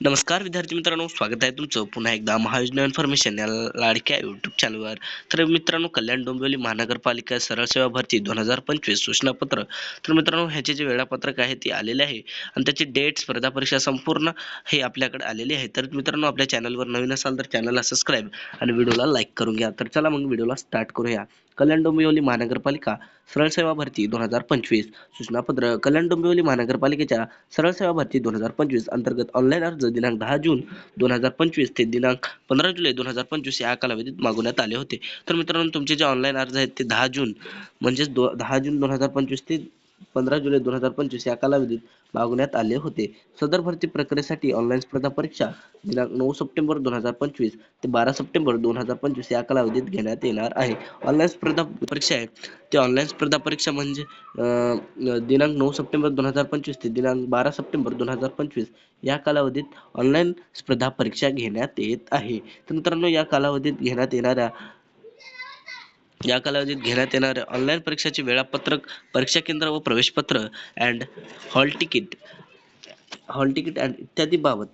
नमस्कार विद्यार्थी मित्रांनो. स्वागत आहे तुमचं पुन्हा एकदा महायोजना इन्फॉर्मेशन या लाडक्या यूट्यूब चॅनलवर तर मित्रांनो कल्याण डोंबिवली महानगरपालिका सरळ सेवा भरती दोन हजार पंचवीस सूचनापत्र. तर मित्रांनो ह्याचे जे वेळापत्रक आहे ते आलेले आहे. आणि त्याची डेट स्पर्धा परीक्षा संपूर्ण हे आपल्याकडे आलेली आहे. तर मित्रांनो आपल्या चॅनलवर नवीन असाल तर चॅनलला सबस्क्राईब आणि व्हिडिओला लाईक करून घ्या. तर चला मग व्हिडिओला स्टार्ट करूया. कल्याण डोंबिवली महानगरपालिका सरळ सेवा भरती दोन हजार पंचवीस सूचनापत्र. कल्याण डोंबिवली महानगरपालिकेच्या सरळ सेवा भरती दोन हजार पंचवीस अंतर्गत ऑनलाईन अर्ज दिनांक दहा जून दोन हजार पंचवीस ते दिनांक पंधरा जुलै दोन हजार पंचवीस या कालावधीत मागवण्यात आले होते. तर मित्रांनो तुमचे जे ऑनलाईन अर्ज आहेत ते दहा जून म्हणजेच दो दहा जून दोन हजार पंचवीस ते पंधरा जुलै दोन हजार पंचवीस या कालावधीत मागवण्यात आले होते. सदर भरती प्रक्रियेसाठी ऑनलाईन स्पर्धा परीक्षा दिनांक नऊ सप्टेंबर दोन हजार पंचवीस ते बारा सप्टेंबर दोन हजार पंचवीस या कालावधीत घेण्यात येणार आहे. ऑनलाईन स्पर्धा परीक्षा आहे ते ऑनलाईन स्पर्धा परीक्षा म्हणजे अं, दिनांक नऊ सप्टेंबर दोन हजार पंचवीस ते दिनांक बारा सप्टेंबर दोन हजार पंचवीस या कालावधीत ऑनलाईन स्पर्धा परीक्षा घेण्यात येत आहे. तर मित्रांनो या कालावधीत घेण्यात येणाऱ्या या कालावधीत घेण्यात येणाऱ्या ऑनलाईन परीक्षेचे वेळापत्रक परीक्षा केंद्र व प्रवेशपत्र and hall ticket hall ticket and इत्यादी बाबत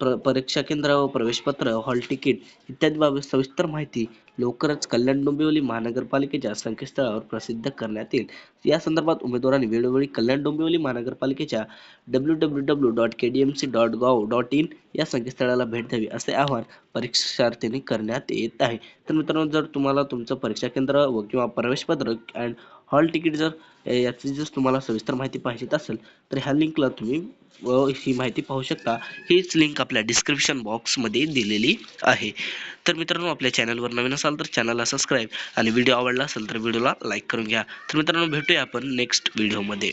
प्र परीक्षा केंद्र व प्रवेशपत्र हॉल तिकीट इत्यादी बाबत सविस्तर माहिती लवकरच कल्याण डोंबिवली महानगरपालिकेच्या संकेतस्थळावर प्रसिद्ध करण्यात येईल. या संदर्भात उमेदवारांनी वेळोवेळी कल्याण डोंबिवली महानगरपालिकेच्या W W W dot K D M C dot gov dot in या संकेतस्थळाला भेट द्यावी असे आवाहन परीक्षार्थींनी करण्यात येत आहे. तर मित्रांनो जर तुम्हाला तुमचं परीक्षा केंद्र व किंवा प्रवेशपत्र अँड हॉल तिकीट जर याची जर तुम्हाला सविस्तर माहिती पाहिजे असेल तर ह्या लिंकला तुम्ही व ही माहिती पाहू शकता. हीच लिंक आपल्या डिस्क्रिप्शन बॉक्समध्ये दिलेली आहे. तर मित्रांनो आपल्या चॅनलवर नवीन असाल तर चॅनलला सबस्क्राईब आणि व्हिडिओ आवडला असेल तर व्हिडिओला लाईक करून घ्या. तर मित्रांनो भेटूया आपण नेक्स्ट व्हिडिओमध्ये